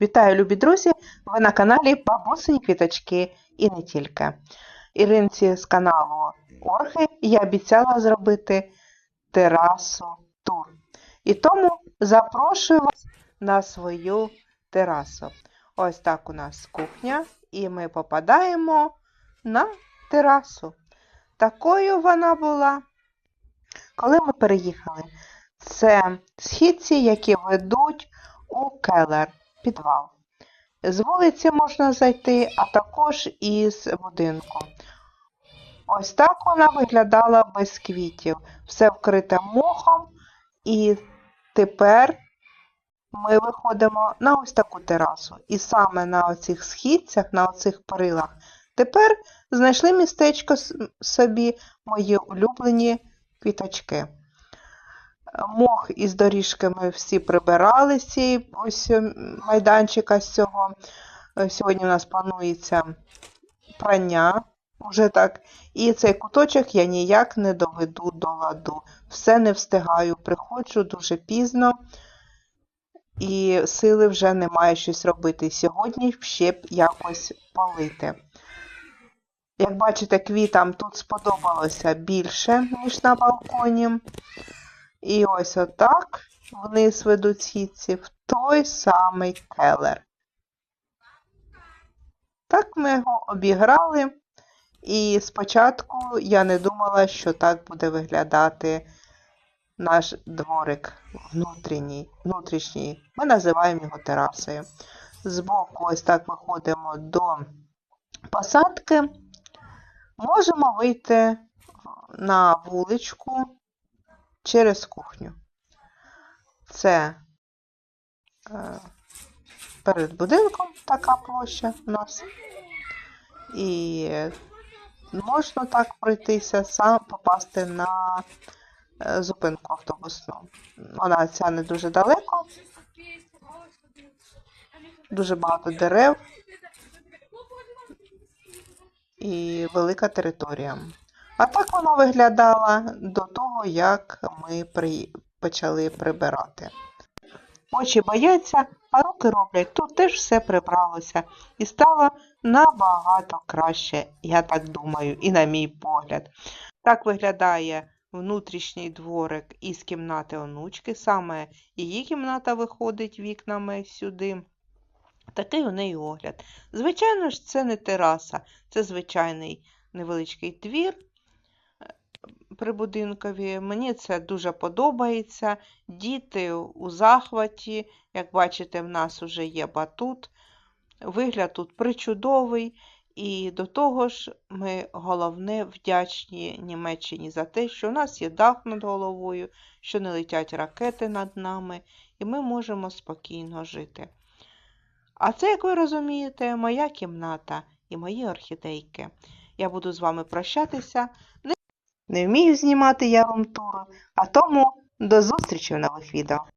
Вітаю, любі друзі! Ви на каналі Бабусині Квіточки і не тільки. Іринці з каналу Орхи я обіцяла зробити терасу тур. І тому запрошую вас на свою терасу. Ось так у нас кухня, і ми попадаємо на терасу. Такою вона була. Коли ми переїхали, це східці, які ведуть у келер, підвал. З вулиці можна зайти, а також із будинку. Ось так вона виглядала без квітів, все вкрите мохом, і тепер ми виходимо на ось таку терасу. І саме на оцих східцях, на оцих перилах, тепер знайшли містечко собі мої улюблені квіточки. Мох із доріжки ми всі прибирали з ось е, майданчика з цього. Е, Сьогодні у нас планується прання. Уже так. І цей куточок я ніяк не доведу до ладу. Все не встигаю, приходжу дуже пізно, і сили вже немає щось робити. Сьогодні ще б якось полити. Як бачите, квітам тут сподобалося більше, ніж на балконі. І ось отак вниз ведуть східці в той самий келер. Так ми його обіграли, і спочатку я не думала, що так буде виглядати наш дворик внутрішній. внутрішній. Ми називаємо його терасою. Збоку ось так виходимо до посадки. Можемо вийти на вуличку через кухню. Це е, перед будинком така площа у нас. І можна так пройтися, сам попасти на е, зупинку автобусну. Вона ця не дуже далеко, дуже багато дерев і велика територія. А так вона виглядала до того, як ми при... почали прибирати. Очі бояться, а руки роблять. Тут теж все прибралося і стало набагато краще, я так думаю, і на мій погляд. Так виглядає внутрішній дворик із кімнати онучки. Саме її кімната виходить вікнами сюди. Такий у неї огляд. Звичайно ж, це не тераса, це звичайний невеличкий двір при будинкові. Мені це дуже подобається. Діти у захваті. Як бачите, в нас вже є батут. Вигляд тут причудовий. І до того ж, ми головне вдячні Німеччині за те, що у нас є дах над головою, що не летять ракети над нами, і ми можемо спокійно жити. А це, як ви розумієте, моя кімната і мої орхідейки. Я буду з вами прощатися. Не, вмію знімати я румтуру, а тому до зустрічі в нових відео.